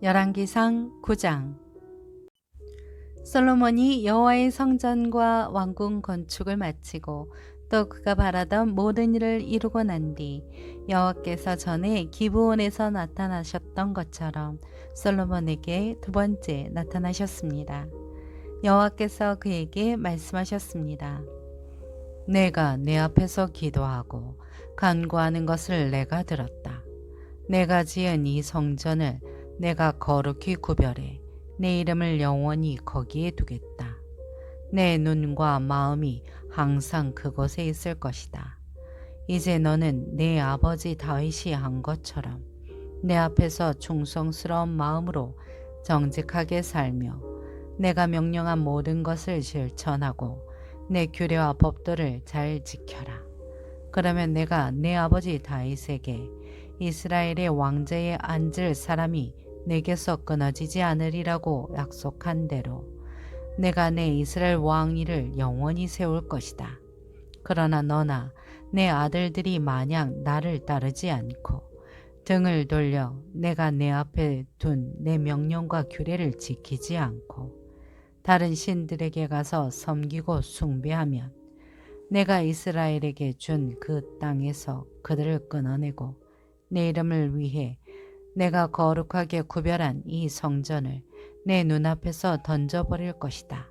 열왕기상 9장 솔로몬이 여호와의 성전과 왕궁 건축을 마치고 또 그가 바라던 모든 일을 이루고 난 뒤 여호와께서 전에 기브온에서 나타나셨던 것처럼 솔로몬에게 두 번째 나타나셨습니다. 여호와께서 그에게 말씀하셨습니다. 내가 내 앞에서 기도하고 간구하는 것을 내가 들었다. 내가 지은 이 성전을 내가 거룩히 구별해 내 이름을 영원히 거기에 두겠다. 내 눈과 마음이 항상 그곳에 있을 것이다. 이제 너는 내 아버지 다윗이 한 것처럼 내 앞에서 충성스러운 마음으로 정직하게 살며 내가 명령한 모든 것을 실천하고 내 규례와 법도를 잘 지켜라. 그러면 내가 내 아버지 다윗에게 이스라엘의 왕제에 앉을 사람이 내게서 끊어지지 않으리라고 약속한 대로 내가 내 이스라엘 왕위를 영원히 세울 것이다. 그러나 너나 내 아들들이 마냥 나를 따르지 않고 등을 돌려 내가 내 앞에 둔 내 명령과 규례를 지키지 않고 다른 신들에게 가서 섬기고 숭배하면 내가 이스라엘에게 준 그 땅에서 그들을 끊어내고 내 이름을 위해 내가 거룩하게 구별한 이 성전을 내 눈앞에서 던져버릴 것이다.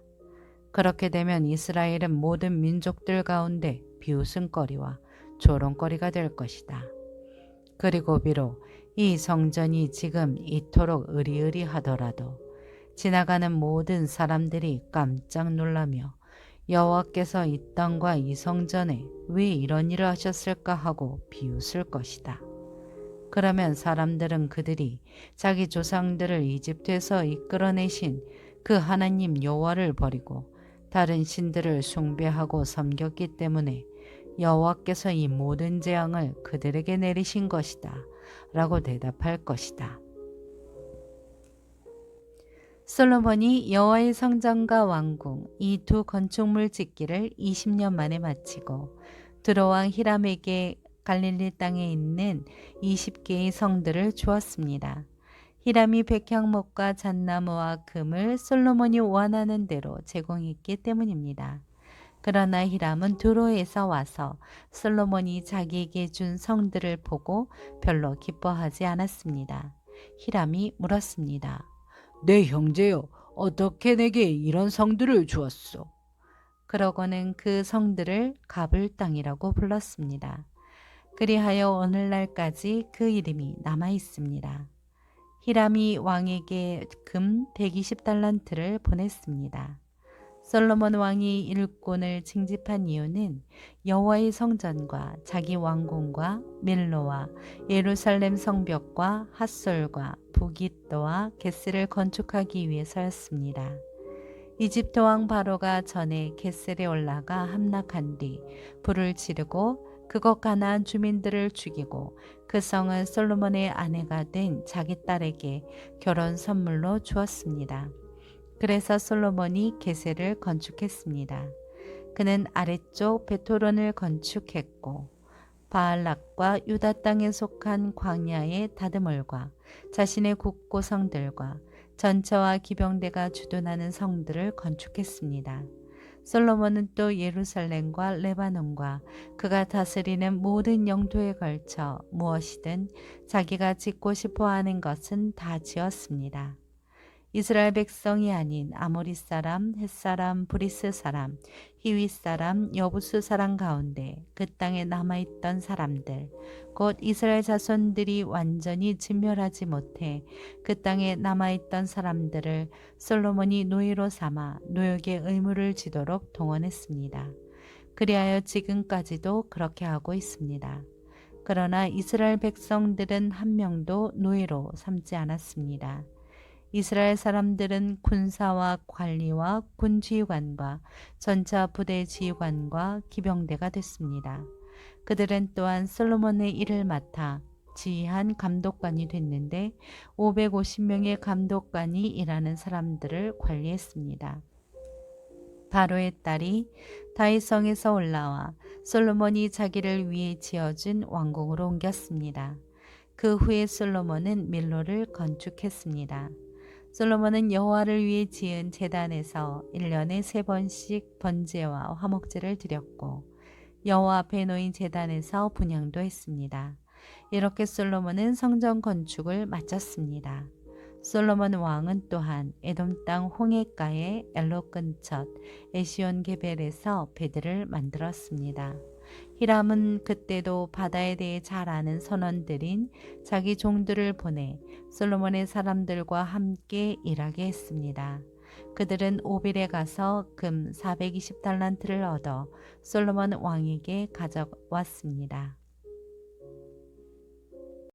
그렇게 되면 이스라엘은 모든 민족들 가운데 비웃음거리와 조롱거리가 될 것이다. 그리고 비록 이 성전이 지금 이토록 의리의리하더라도 지나가는 모든 사람들이 깜짝 놀라며 여호와께서 이 땅과 이 성전에 왜 이런 일을 하셨을까 하고 비웃을 것이다. 그러면 사람들은 그들이 자기 조상들을 이집트에서 이끌어내신 그 하나님 여호와를 버리고 다른 신들을 숭배하고 섬겼기 때문에 여호와께서 이 모든 재앙을 그들에게 내리신 것이다. 라고 대답할 것이다. 솔로몬이 여호와의 성전과 왕궁 이 두 건축물 짓기를 20년 만에 마치고 드로왕 히람에게 갈릴리 땅에 있는 20개의 성들을 주었습니다. 히람이 백향목과 잣나무와 금을 솔로몬이 원하는 대로 제공했기 때문입니다. 그러나 히람은 두로에서 와서 솔로몬이 자기에게 준 성들을 보고 별로 기뻐하지 않았습니다. 히람이 물었습니다. 내 형제여, 어떻게 내게 이런 성들을 주었소? 그러고는 그 성들을 가불 땅이라고 불렀습니다. 그리하여 오늘날까지 그 이름이 남아 있습니다. 히람이 왕에게 금 120달란트를 보냈습니다. 솔로몬 왕이 일꾼을 징집한 이유는 여호와의 성전과 자기 왕궁과 밀로와 예루살렘 성벽과 핫솔과 부깃도와 게스를 건축하기 위해서였습니다. 이집트 왕 바로가 전에 게셀에 올라가 함락한 뒤 불을 지르고 그곳 가나안 주민들을 죽이고 그 성은 솔로몬의 아내가 된 자기 딸에게 결혼 선물로 주었습니다. 그래서 솔로몬이 게셀을 건축했습니다. 그는 아래쪽 베토론을 건축했고 바알락과 유다 땅에 속한 광야의 다드몰과 자신의 국고성들과 전차와 기병대가 주둔하는 성들을 건축했습니다. 솔로몬은 또 예루살렘과 레바논과 그가 다스리는 모든 영토에 걸쳐 무엇이든 자기가 짓고 싶어 하는 것은 다 지었습니다. 이스라엘 백성이 아닌 아모리 사람, 헷 사람, 브리스 사람, 히위 사람, 여부스 사람 가운데 그 땅에 남아있던 사람들, 곧 이스라엘 자손들이 완전히 진멸하지 못해 그 땅에 남아있던 사람들을 솔로몬이 노예로 삼아 노역의 의무를 지도록 동원했습니다. 그리하여 지금까지도 그렇게 하고 있습니다. 그러나 이스라엘 백성들은 한 명도 노예로 삼지 않았습니다. 이스라엘 사람들은 군사와 관리와 군 지휘관과 전차 부대 지휘관과 기병대가 됐습니다. 그들은 또한 솔로몬의 일을 맡아 지휘한 감독관이 됐는데 550명의 감독관이 일하는 사람들을 관리했습니다. 바로의 딸이 다윗성에서 올라와 솔로몬이 자기를 위해 지어준 왕궁으로 옮겼습니다. 그 후에 솔로몬은 밀로를 건축했습니다. 솔로몬은 여호와를 위해 지은 제단에서 1년에 세 번씩 번제와 화목제를 드렸고 여호와 앞에 놓인 제단에서 분향도 했습니다. 이렇게 솔로몬은 성전 건축을 마쳤습니다. 솔로몬 왕은 또한 에돔 땅 홍해가의 엘로 근처 에시온 게벨에서 배들을 만들었습니다. 히람은 그때도 바다에 대해 잘 아는 선원들인 자기 종들을 보내 솔로몬의 사람들과 함께 일하게 했습니다. 그들은 오빌에 가서 금 420달란트를 얻어 솔로몬 왕에게 가져왔습니다.